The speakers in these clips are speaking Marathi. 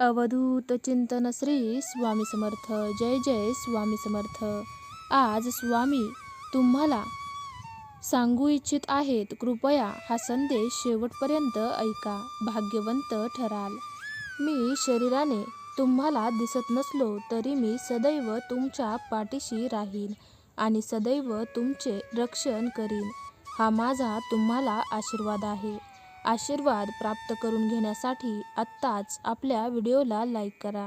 अवधूत चिंतन श्री स्वामी समर्थ. जय जय स्वामी समर्थ. आज स्वामी तुम्हाला सांगू इच्छित आहेत कृपया हा संदेश शेवटपर्यंत ऐका. भाग्यवंत ठराल. मी शरीराने तुम्हाला दिसत नसलो तरी मी सदैव तुमच्या पाठीशी राहीन आणि सदैव तुमचे रक्षण करीन. हा माझा तुम्हाला आशीर्वाद आहे. आशीर्वाद प्राप्त करून घेण्यासाठी आत्ताच आपल्या व्हिडिओला लाईक करा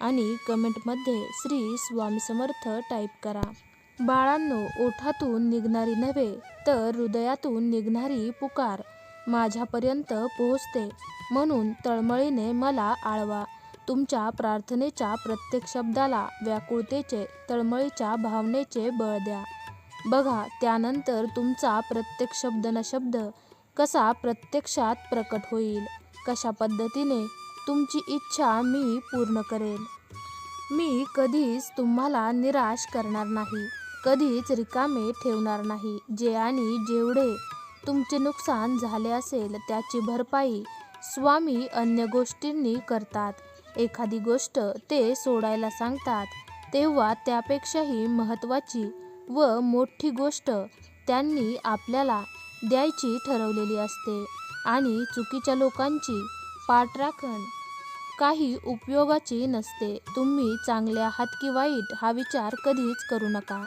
आणि कमेंटमध्ये श्री स्वामी समर्थ टाईप करा. बाळांनो ओठातून निघणारी नव्हे तर हृदयातून निघणारी पुकार माझ्यापर्यंत पोहोचते. म्हणून तळमळीने मला आळवा. तुमच्या प्रार्थनेच्या प्रत्येक शब्दाला व्याकुळतेचे तळमळीच्या भावनेचे बळ द्या. बघा त्यानंतर तुमचा प्रत्येक शब्द न शब्द कसा प्रत्यक्षात प्रकट होईल? कशा पद्धतीने तुमची इच्छा मी पूर्ण करेल? मी कधीच तुम्हाला निराश करणार नाही. कधीच रिकामे ठेवणार नाही. जे आणि जेवढे तुमचे नुकसान झाले असेल त्याची भरपाई स्वामी अन्य गोष्टींनी करतात. एखादी गोष्ट ते सोडायला सांगतात तेव्हा त्यापेक्षाही महत्त्वाची व मोठी गोष्ट त्यांनी आपल्याला द्यायची ठरवलेली असते आणि चुकीच्या लोकांची पाठराखण काही उपयोगाची नसते. तुम्ही चांगले आहात की वाईट हा विचार कधीच करू नका.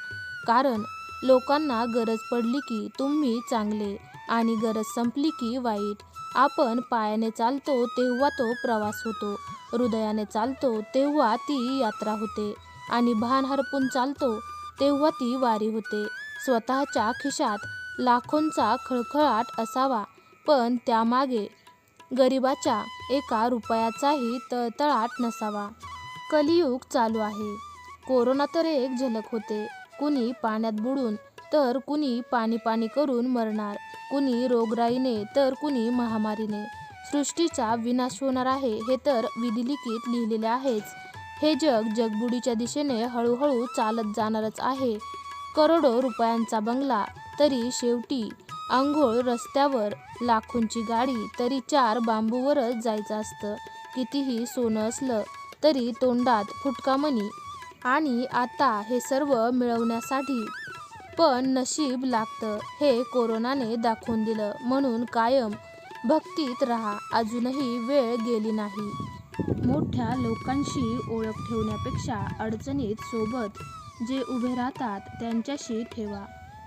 कारण लोकांना गरज पडली की तुम्ही चांगले आणि गरज संपली की वाईट. आपण पायाने चालतो तेव्हा तो प्रवास होतो. हृदयाने चालतो तेव्हा ती यात्रा होते. आणि भान हरपून चालतो तेव्हा ती वारी होते. स्वतःच्या खिशात लाखोंचा खळखळाट असावा. पण त्यामागे गरिबाच्या एका रुपयाचाही तळतळाट नसावा. कलियुग चालू आहे. कोरोना तर एक झलक होते. कुणी पाण्यात बुडून तर कुणी पाणी पाणी करून मरणार. कुणी रोगराईने तर कुणी महामारीने. सृष्टीचा विनाश होणार आहे हे तर विधिलिखित लिहिलेले आहेच. हे जग जगबुडीच्या दिशेने हळूहळू चालत जाणारच आहे. करोडो रुपयांचा बंगला तरी शेवटी आंघोळ रस्त्यावर लाखोंची गाडी तरी चार बांबूवरच जायचं असतं. कितीही सोनं असलं तरी तोंडात फुटकामणी आणि आता हे सर्व मिळवण्यासाठी पण नशीब लागतं. हे कोरोनाने दाखवून दिलं. म्हणून कायम भक्तीत राहा. अजूनही वेळ गेली नाही. मोठ्या लोकांशी ओळख ठेवण्यापेक्षा अडचणीत सोबत जे उभे राहतात त्यांच्याशी ठेवा.